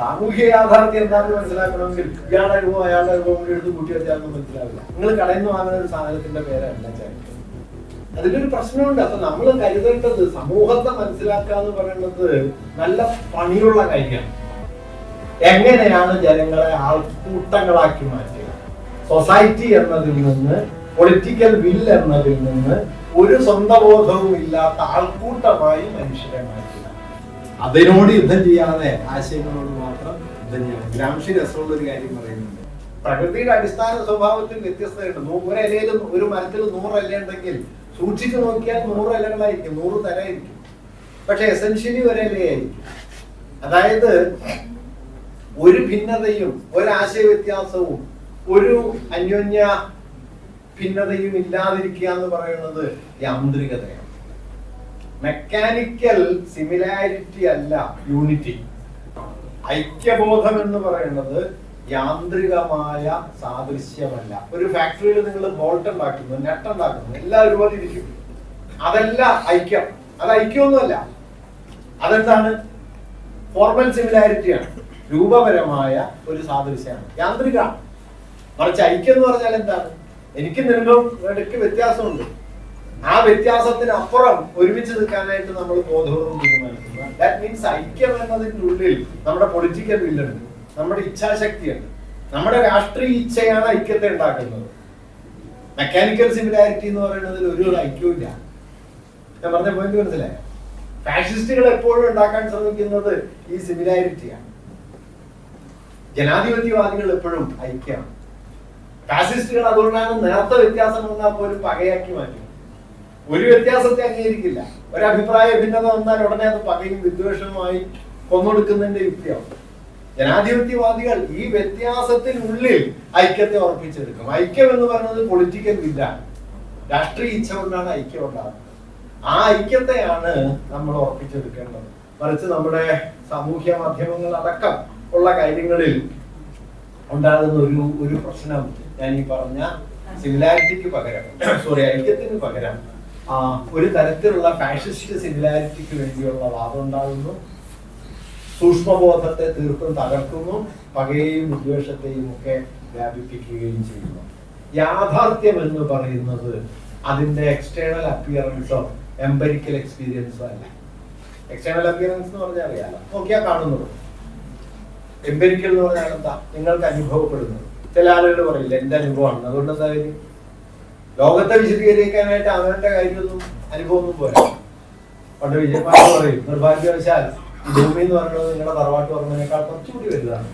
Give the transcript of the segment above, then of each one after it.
സാമൂഹിക യാഥാർത്ഥ്യം എന്താണെന്ന് മനസ്സിലാക്കണമെങ്കിൽ ഇയാളുടെ അനുഭവം അയാളുടെ അനുഭവം കൂടി എടുത്ത് കൂട്ടി മനസ്സിലാവില്ല. നിങ്ങൾ കടയിൽ നിന്ന് വാങ്ങുന്ന ഒരു സാധനത്തിന്റെ പേരല്ല അതിന്റെ അതിലൊരു പ്രശ്നമുണ്ട്. അപ്പൊ നമ്മൾ കരുതേണ്ടത് സമൂഹത്തെ മനസ്സിലാക്കുക എന്ന് പറയുന്നത് നല്ല പണിയുള്ള കാര്യമാണ്. എങ്ങനെയാണ് ജനങ്ങളെ ആൾക്കൂട്ടങ്ങളാക്കി മാറ്റുക? സൊസൈറ്റി എന്നതിൽ നിന്ന് പൊളിറ്റിക്കൽ വിൽ എന്നതിൽ നിന്ന് ഒരു സ്വന്തബോധവും ഇല്ലാത്ത ആൾക്കൂട്ടമായി മനുഷ്യരെ മാറ്റുക. അതിനോട് യുദ്ധം ചെയ്യാതെ ആശയങ്ങളോട് മാത്രം ഗ്രാംഷി രസമുള്ള ഒരു കാര്യം പറയുന്നുണ്ട്. പ്രകൃതിയുടെ അടിസ്ഥാന സ്വഭാവത്തിൽ വ്യത്യസ്തതയുണ്ട്. ഒരു ഒരു മരത്തിൽ നൂറ് ഇല ഉണ്ടെങ്കിൽ സൂക്ഷിച്ചു നോക്കിയാൽ നൂറ് ഇലകളായിരിക്കും നൂറ് തരായിരിക്കും പക്ഷെ എസെൻഷ്യലി ഒരു ഇലയായിരിക്കും അതായത് ഒരു ഭിന്നതയും ഒരാശയ വ്യത്യാസവും ഒരു അന്യോന്യ ഭിന്നതയും ഇല്ലാതിരിക്കുക എന്ന് പറയുന്നത് യാന്ത്രികതയാണ്. മെക്കാനിക്കൽ സിമിലാരിറ്റി അല്ല യൂണിറ്റി ഐക്യബോധം എന്ന് പറയുന്നത് യാന്ത്രികമായ സാദൃശ്യമല്ല. ഒരു ഫാക്ടറിയിൽ നിങ്ങൾ ബോൾട്ട് ഉണ്ടാക്കുന്നു നെട്ട് ഉണ്ടാക്കുന്നു എല്ലാം ഒരുപോലെ ഇരിക്കും. അതല്ല ഐക്യം. അത് ഐക്യമൊന്നുമല്ല. അതെന്താണ്? ഫോർമൽ സിമിലാരിറ്റിയാണ് രൂപപരമായ ഒരു സാദൃശ്യമാണ്. യാന്ത്രിക മറിച്ച് ഐക്യം എന്ന് പറഞ്ഞാൽ എന്താണ്? എനിക്ക് നിങ്ങളും ഇടയ്ക്ക് വ്യത്യാസമുണ്ട്. ആ വ്യത്യാസത്തിന് അപ്പുറം ഒരുമിച്ച് നിൽക്കാനായിട്ട് നമ്മൾ ബോധപൂർവം തീരുമാനിക്കുന്നു. ദാറ്റ് മീൻസ് ഐക്യം എന്നതിന്റെ ഉള്ളിൽ നമ്മുടെ പൊളിറ്റിക്കൽ വില്ലുണ്ട് നമ്മുടെ ഇച്ഛാശക്തിയുണ്ട് നമ്മുടെ രാഷ്ട്രീയ ഇച്ഛയാണ് ഐക്യത്തെ ഉണ്ടാക്കുന്നത്. മെക്കാനിക്കൽ സിമിലാരിറ്റി എന്ന് പറയുന്നതിൽ ഒരു ഐക്യവും ഇല്ല. ഞാൻ പറഞ്ഞ പോയിന്റ് മനസ്സിലായ? ഫാഷിസ്റ്റുകൾ എപ്പോഴും ഉണ്ടാക്കാൻ ശ്രമിക്കുന്നത് ഈ സിമിലാരിറ്റിയാണ് ജനാധിപത്യവാദികൾ എപ്പോഴും ഐക്യമാണ്. ഫാസിസ്റ്റുകൾ അതുകൊണ്ടാണ് നേരത്തെ വ്യത്യാസം വന്നാൽ പോലും പകയാക്കി മാറ്റും ഒരു വ്യത്യാസത്തെ അംഗീകരിക്കില്ല. ഒരു അഭിപ്രായ ഭിന്നത വന്നാൽ ഉടനെ അത് പകയും വിദ്വേഷവുമായി കൊന്നൊടുക്കുന്നതിന്റെ യുക്തിയാവും. ജനാധിപത്യവാദികൾ ഈ വ്യത്യാസത്തിനുള്ളിൽ ഐക്യത്തെ ഉറപ്പിച്ചെടുക്കും. ഐക്യം എന്ന് പറയുന്നത് പൊളിറ്റിക്കൽ വില്ലാണ് രാഷ്ട്രീയ ഇച്ഛ കൊണ്ടാണ് ഐക്യം ഉണ്ടാകുന്നത്. ആ ഐക്യത്തെയാണ് നമ്മൾ ഉറപ്പിച്ചെടുക്കേണ്ടത്. മറിച്ച് നമ്മുടെ സാമൂഹ്യ മാധ്യമങ്ങൾ അടക്കം ഉള്ള കാര്യങ്ങളിൽ ഉണ്ടാകുന്ന ഒരു ഒരു പ്രശ്നം ഞാൻ ഈ പറഞ്ഞ സിമിലാരിറ്റിക്ക് പകരം സോറി ഐക്യത്തിന് പകരം ഒരു തരത്തിലുള്ള ഫാഷിസ്റ്റ് സിമിലാരിറ്റിക്ക് വേണ്ടിയുള്ള വാദം ഉണ്ടാകുന്നു. സൂക്ഷ്മബോധത്തെ തീർത്തും തകർക്കുന്നു. പകയെയും ഉദ്വേഷത്തെയും ഒക്കെ വ്യാപിപ്പിക്കുകയും ചെയ്യുന്നു. യാഥാർത്ഥ്യം എന്ന് പറയുന്നത് അതിന്റെ എക്സ്റ്റേണൽ അപ്പിയറൻസോ എംപരിക്കൽ എക്സ്പീരിയൻസോ അല്ല. എക്സ്റ്റേണൽ അപ്പിയറൻസ് എന്ന് പറഞ്ഞാൽ അറിയാലോ? നോക്കിയാൽ കാണുന്നത്. എംപരിക്കൽ എന്ന് പറഞ്ഞാൽ എന്താ? നിങ്ങൾക്ക് അനുഭവപ്പെടുന്നത്. ചില ആളുകൾ പറയില്ല എന്റെ അനുഭവമാണ്. അതുകൊണ്ട് എന്താ ലോകത്തെ വിശദീകരിക്കാനായിട്ട് അവരുടെ കാര്യമൊന്നും അനുഭവമൊന്നും പോരാ. പണ്ട് വിജയപാട് പറയും നിർഭാഗ്യവശാൽ ഭൂമി എന്ന് പറയുന്നത് നിങ്ങളുടെ തറവാട്ട് പറഞ്ഞതിനേക്കാൾ കുറച്ചുകൂടി വലുതാണ്.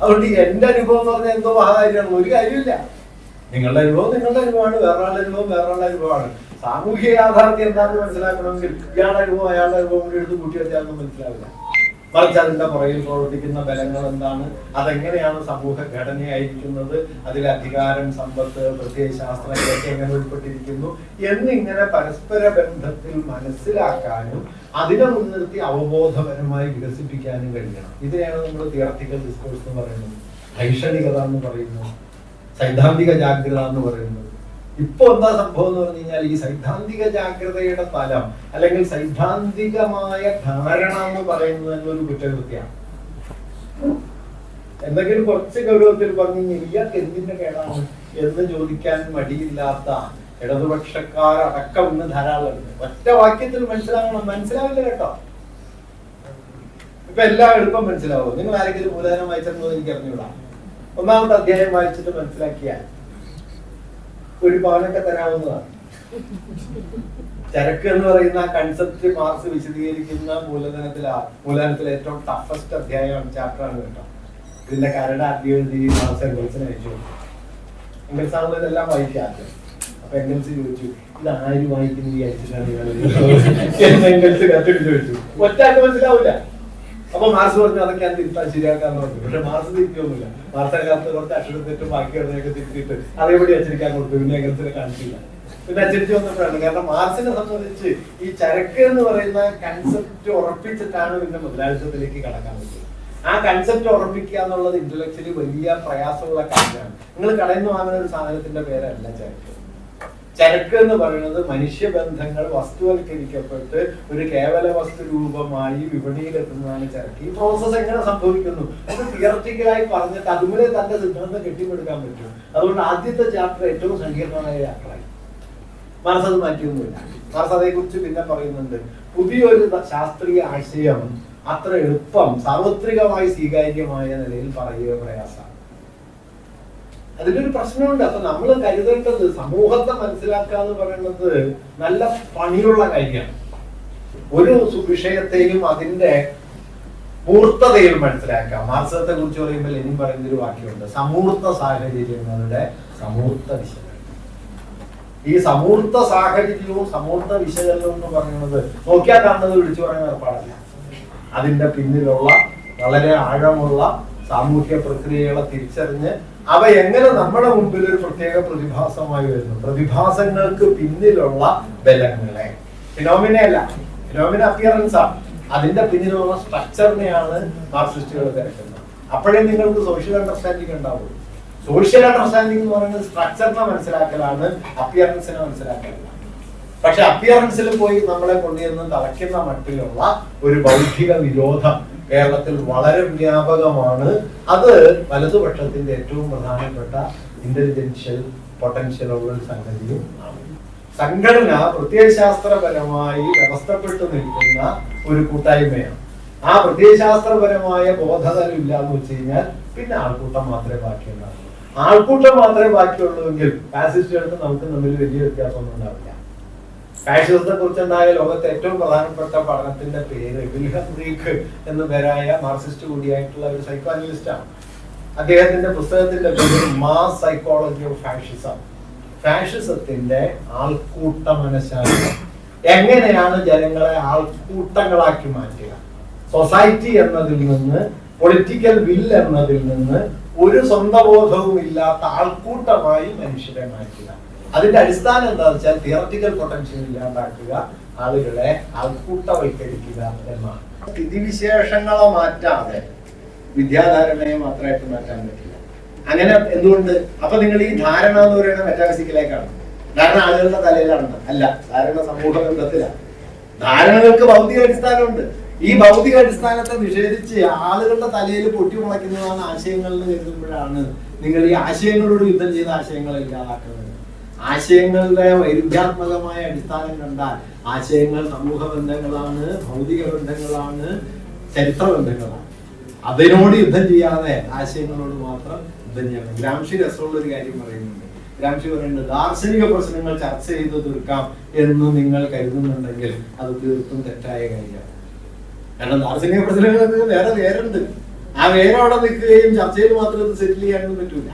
അതുകൊണ്ട് എന്റെ അനുഭവം എന്ന് പറഞ്ഞാൽ എന്തോ മഹാകാര്യമാണ്. ഒരു കാര്യമില്ല നിങ്ങളുടെ അനുഭവം നിങ്ങളുടെ അനുഭവമാണ് വേറൊരാളുടെ അനുഭവം വേറൊരാളുടെ അനുഭവമാണ്. സാമൂഹിക യാഥാർത്ഥ്യം എന്താണെന്ന് മനസ്സിലാക്കണമെങ്കിൽ ഇയാളുടെ അനുഭവം അയാളുടെ അനുഭവം കൂടി എടുത്ത് കൂട്ടി വെച്ചാലൊന്നും മനസ്സിലാവില്ല. മറിച്ച് അതിന്റെ പുറകിൽ പ്രവർത്തിക്കുന്ന ബലങ്ങൾ എന്താണ്? അതെങ്ങനെയാണ് സമൂഹ ഘടനയായിരിക്കുന്നത്? അതിൽ അധികാരം സമ്പത്ത് പ്രത്യയശാസ്ത്രം ഇതൊക്കെ എങ്ങനെ ഉൾപ്പെട്ടിരിക്കുന്നു? എന്നിങ്ങനെ പരസ്പര ബന്ധത്തിൽ മനസ്സിലാക്കാനും അതിനെ മുൻനിർത്തി അവബോധപരമായി വികസിപ്പിക്കാനും കഴിയണം. ഇതിനെയാണ് നമ്മൾ തിയർത്തിക്കൽ ഡിസ്കോഴ്സ് എന്ന് പറയുന്നത്. ഐഷണികത എന്ന് പറയുന്നു സൈദ്ധാന്തിക ജാഗ്രത എന്ന് പറയുന്നത്. ഇപ്പൊ എന്താ സംഭവം എന്ന് പറഞ്ഞു കഴിഞ്ഞാൽ ഈ സൈദ്ധാന്തിക ജാഗ്രതയുടെ തലം അല്ലെങ്കിൽ സൈദ്ധാന്തികമായ ധാരണ എന്ന് പറയുന്നത് തന്നെ ഒരു കുറ്റകൃത്യാണ് എന്തെങ്കിലും കുറച്ച് ഗൗരവത്തിൽ പറഞ്ഞു കഴിഞ്ഞാൽ ഇയാൾക്ക് എന്തിന്റെ കേടാണ് എന്ന് ചോദിക്കാൻ മടിയില്ലാത്ത ഇടതുപക്ഷക്കാരടക്കം ഇന്ന് ധാരാളമുണ്ട് ഒറ്റ വാക്യത്തിൽ മനസ്സിലാവണം. മനസ്സിലാവില്ല കേട്ടോ. ഇപ്പൊ എല്ലാം എളുപ്പം മനസ്സിലാവും. നിങ്ങൾ ആരെങ്കിലും മൂലധനം വായിച്ചിരുന്നോ എനിക്ക് അറിഞ്ഞുകൂടാ? ഒന്നാമത്തെ അധ്യായം വായിച്ചിട്ട് മനസ്സിലാക്കിയാൽ ഒരു പവനൊക്കെ തരാവുന്നതാണ്. ചരക്ക് എന്ന് പറയുന്ന കൺസെപ്റ്റ് മാർക്സ് വിശദീകരിക്കുന്ന മൂലധനത്തിലാ മൂലധനത്തിലെ ഏറ്റവും ടഫസ്റ്റ് അധ്യായമാണ് ചാപ്റ്ററാണ് കേട്ടോ. ഇതിന്റെ കരട് അധ്യയനം മാർക്സ് എംഗൽസിന് അയച്ചു എംഗൽസ് ആണല്ലോ ഇതെല്ലാം വായിക്കാറ് അപ്പൊ എംഗൽസ് ചോദിച്ചു ഇത് ആര് വായിക്കുന്നു? വിചാരിച്ചിട്ടാണ് എംഗൽസ് കത്തിട്ട് ചോദിച്ചു. ഒറ്റ മനസ്സിലാവില്ല. അപ്പൊ മാർസ് പറഞ്ഞു അതൊക്കെ ഞാൻ തിരുത്താൻ ശരിയാക്കാന്ന് പറഞ്ഞു. പക്ഷെ മാർസ് തിരുത്തിയൊന്നുമില്ല. മാർസ് അതിനകത്ത് കുറച്ച് അക്ഷരം തെറ്റും ബാക്കി അതിനൊക്കെ തിരുത്തിയിട്ട് അതേപടി അച്ചടിക്കാൻ കൊടുത്തു. പിന്നെ എങ്ങനെ കാണിച്ചില്ല പിന്നെ അച്ചടിച്ച് വന്നപ്പോഴാണ് കാരണം മാർസിനെ സംബന്ധിച്ച് ഈ ചരക്ക് എന്ന് പറയുന്ന കൺസെപ്റ്റ് ഉറപ്പിച്ചിട്ടാണ് പിന്നെ മുതലാളിത്തത്തിലേക്ക് കടക്കാൻ പറ്റുന്നത്. ആ കൺസെപ്റ്റ് ഉറപ്പിക്കുക എന്നുള്ളത് ഇന്റലക്ച്വലി വലിയ പ്രയാസമുള്ള കാര്യമാണ്. നിങ്ങൾ കടയിൽ നിന്ന് വാങ്ങുന്ന ഒരു സാധനത്തിന്റെ പേരല്ല ചരക്ക്. ചരക്ക് എന്ന് പറയുന്നത് മനുഷ്യബന്ധങ്ങൾ വസ്തുവൽക്കരിക്കപ്പെട്ട് ഒരു കേവല വസ്തു രൂപമായി വിപണിയിലെത്തുന്നതാണ് ചരക്ക്. ഈ പ്രോസസ്സ് എങ്ങനെ സംഭവിക്കുന്നു? അത് തിയററ്റിക്കലായി പറഞ്ഞിട്ട് അതുപോലെ തന്റെ സിദ്ധാന്തം കെട്ടിപ്പടുക്കാൻ പറ്റും അതുകൊണ്ട് ആദ്യത്തെ ചാപ്റ്റർ ഏറ്റവും സങ്കീർണമായ ചാപ്റ്ററായി മനസ്സത് മാറ്റിയൊന്നുമില്ല. മനസ്സ് അതേക്കുറിച്ച് പിന്നെ പറയുന്നുണ്ട്. പുതിയൊരു ശാസ്ത്രീയ ആശയം അത്ര എളുപ്പം സാർവത്രികമായി സ്വീകാര്യമായ നിലയിൽ പറയുക പ്രയാസമാണ്. അതിലൊരു പ്രശ്നമുണ്ട്. അപ്പൊ നമ്മൾ കരുതേണ്ടത് സമൂഹത്തെ മനസ്സിലാക്കുക എന്ന് പറയുന്നത് നല്ല പണിയുള്ള കാര്യമാണ്. ഒരു വിഷയത്തെയും അതിന്റെ മൂർത്തതയിൽ മനസ്സിലാക്കാം മാർസത്തെ കുറിച്ച് പറയുമ്പോൾ ഇനി പറയുന്ന ഒരു വാക്യമുണ്ട്. സമൂർത്ത സാഹചര്യങ്ങളുടെ സമൂർത്ത വിശകലനം. ഈ സമൂർത്ത സാഹചര്യവും സമൂർത്ത വിശകലനവും എന്ന് പറയുന്നത് നോക്കിയാൽ കാണുന്നത് വിളിച്ചു പറയാൻ ഏർപ്പാടല്ല. അതിന്റെ പിന്നിലുള്ള വളരെ ആഴമുള്ള സാമൂഹ്യ പ്രക്രിയകളെ തിരിച്ചറിഞ്ഞ് അവ എങ്ങനെ നമ്മുടെ മുമ്പിൽ ഒരു പ്രത്യേക പ്രതിഭാസമായി വരുന്നു? പ്രതിഭാസങ്ങൾക്ക് പിന്നിലുള്ള ബലങ്ങളെ. ഫിനോമിനയല്ല ഫിനോമിന അപ്പിയറൻസ് ആണ് അതിന്റെ പിന്നിലുള്ള സ്ട്രക്ചറിനെയാണ് മാർക്സിസ്റ്റുകൾ തിരക്കുന്നത്. അപ്പോഴേ നിങ്ങൾക്ക് സോഷ്യൽ അണ്ടർസ്റ്റാൻഡിങ് ഉണ്ടാവുള്ളൂ. സോഷ്യൽ അണ്ടർസ്റ്റാൻഡിംഗ് എന്ന് പറയുന്നത് സ്ട്രക്ചറിനെ മനസ്സിലാക്കലാണ് അപ്പിയറൻസിനെ മനസ്സിലാക്കലാണ്. പക്ഷെ അപ്പിയറൻസിൽ പോയി നമ്മളെ കൊണ്ടുവന്ന് തളയ്ക്കുന്ന മട്ടിലുള്ള ഒരു ബൗദ്ധിക വിരോധം കേരളത്തിൽ വളരെ വ്യാപകമാണ്. അത് വലതുപക്ഷത്തിന്റെ ഏറ്റവും പ്രധാനപ്പെട്ട ഇന്റലിജൻഷ്യൽ പൊട്ടൻഷ്യൽ ഉള്ള സംഗതിയും സംഘടന പ്രത്യയശാസ്ത്രപരമായി വ്യവസ്ഥപ്പെട്ടു നിൽക്കുന്ന ഒരു കൂട്ടായ്മയാണ്. ആ പ്രത്യയശാസ്ത്രപരമായ ബോധതലം ഇല്ല എന്ന് വെച്ച് കഴിഞ്ഞാൽ പിന്നെ ആൾക്കൂട്ടം മാത്രമേ ബാക്കിയുണ്ടാവുള്ളൂ ആൾക്കൂട്ടം മാത്രമേ ബാക്കിയുള്ളൂ എങ്കിൽ ഫാസിസ്റ്റുകൾക്ക് നമുക്ക് തമ്മിൽ വലിയ വ്യത്യാസമൊന്നും ഉണ്ടാവില്ല. ഫാഷിസത്തെ കുറിച്ചുണ്ടായ ലോകത്തെ ഏറ്റവും പ്രധാനപ്പെട്ട പഠനത്തിന്റെ പേര് വിൽഹം ഗ്രീക്ക് എന്ന പേരായ മാർക്സിസ്റ്റ് കൂടിയായിട്ടുള്ള ഒരു സൈക്കോ അനലിസ്റ്റാണ് അദ്ദേഹത്തിന്റെ പുസ്തകത്തിന്റെ പേര് മാ സൈക്കോളജി ഓഫ് ഫാഷിസം ഫാഷിസത്തിന്റെ ആൾക്കൂട്ട മനഃശാസ്ത്രം. എങ്ങനെയാണ് ജനങ്ങളെ ആൾക്കൂട്ടങ്ങളാക്കി മാറ്റുക? സൊസൈറ്റി എന്നതിൽ നിന്ന് പൊളിറ്റിക്കൽ വിൽ എന്നതിൽ നിന്ന് ഒരു സ്വന്തബോധവും ഇല്ലാത്ത ആൾക്കൂട്ടമായി മനുഷ്യരെ മാറ്റുക. അതിന്റെ അടിസ്ഥാനം എന്താണെന്ന് വെച്ചാൽ തിയററ്റിക്കൽ പൊട്ടൻഷ്യൽ ഇല്ലാണ്ടാക്കുക ആളുകളെ ആൾക്കൂട്ടവൽക്കരിക്കുക എന്നാണ്. സ്ഥിതിവിശേഷങ്ങളെ മാറ്റാതെ വിദ്യാധാരണയെ മാത്രമായിട്ട് മാറ്റാൻ പറ്റില്ല. അങ്ങനെ എന്തുകൊണ്ട്? അപ്പൊ നിങ്ങൾ ഈ ധാരണ എന്ന് പറയുന്നത് മെറ്റാഫിസിക്കലേക്കാണ് ധാരണ ആളുകളുടെ തലയിലാണ്. അല്ല ധാരണ സമൂഹ ബന്ധത്തിലാണ്. ധാരണകൾക്ക് ഭൗതിക അടിസ്ഥാനമുണ്ട്. ഈ ഭൗതിക അടിസ്ഥാനത്തെ നിഷേധിച്ച് ആളുകളുടെ തലയിൽ പൊട്ടി മുളയ്ക്കുന്നതാണ് ആശയങ്ങൾ എന്ന് കരുതുമ്പോഴാണ് നിങ്ങൾ ഈ ആശയങ്ങളോട് യുദ്ധം ചെയ്ത ആശയങ്ങളെ ഇല്ലാതാക്കുന്നത്. ആശയങ്ങളുടെ വൈരുദ്ധ്യാത്മകമായ അടിസ്ഥാനം കണ്ടാൽ ആശയങ്ങൾ സമൂഹ ബന്ധങ്ങളാണ് ഭൗതിക ബന്ധങ്ങളാണ് ചരിത്ര ബന്ധങ്ങളാണ്. അതിനോട് യുദ്ധം ചെയ്യാതെ ആശയങ്ങളോട് മാത്രം യുദ്ധം ചെയ്യണം. ഗ്രാംഷി രസമുള്ള ഒരു കാര്യം പറയുന്നുണ്ട്. ഗ്രാംഷി പറയുന്നത് ദാർശനിക പ്രശ്നങ്ങൾ ചർച്ച ചെയ്ത് തീർക്കാം എന്ന് നിങ്ങൾ കരുതുന്നുണ്ടെങ്കിൽ അത് തീർത്തും തെറ്റായ കാര്യമാണ്. കാരണം ദാർശനിക പ്രശ്നങ്ങൾ വേറെ വേരുണ്ട്. ആ വേറെ അവിടെ നിൽക്കുകയും ചർച്ചയിൽ മാത്രം സെറ്റിൽ ചെയ്യാനൊന്നും പറ്റൂല.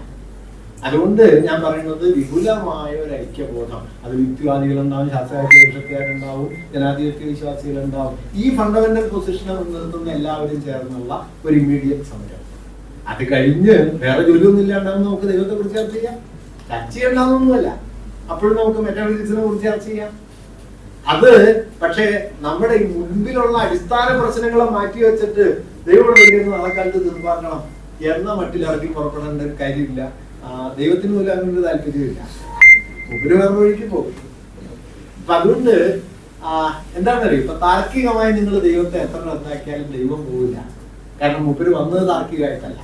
അതുകൊണ്ട് ഞാൻ പറയുന്നത് വിപുലമായ ഒരു ഐക്യബോധം. അത് യുക്തിവാദികളുണ്ടാവും ശാസ്ത്രാധിപക്ഷക്കാരുണ്ടാവും ജനാധിപത്യ വിശ്വാസികളുണ്ടാവും. ഈ ഫണ്ടമെന്റൽ പൊസിഷനെ മുൻനിർത്തുന്ന എല്ലാവരും ചേർന്നുള്ള ഒരു ഇമ്മീഡിയറ്റ് സമരം. അത് കഴിഞ്ഞ് വേറെ ജോലിയൊന്നും ഇല്ലാണ്ടാവും നമുക്ക് ദൈവത്തെ കുറിച്ച് ചർച്ച ചെയ്യാം. ചർച്ച ചെയ്യണ്ടാവുന്നൊന്നുമല്ല അപ്പോഴും നമുക്ക് മെറ്റാബോളിസിനെ കുറിച്ച് ചർച്ച ചെയ്യാം. അത് പക്ഷേ നമ്മുടെ ഈ മുൻപിലുള്ള അടിസ്ഥാന പ്രശ്നങ്ങളെ മാറ്റി വെച്ചിട്ട് ദൈവം നടക്കാലത്ത് കാലത്ത് തീർപ്പാക്കണം എന്ന മട്ടിൽ ഇറങ്ങി പുറപ്പെടേണ്ട കാര്യമില്ല. ദൈവത്തിന് പോലും അങ്ങനെ ഒരു താല്പര്യമില്ല ഒരു വേറെ വഴിക്ക് പോകും. അപ്പൊ അതുകൊണ്ട് എന്താണെന്നറിയോ? ഇപ്പൊ താർക്കികമായി നിങ്ങൾ ദൈവത്തെ എത്ര റദ്ദാക്കിയാലും ദൈവം പോവില്ല. കാരണം മുപ്പര് വന്നത് താർക്കികമായിട്ടല്ല.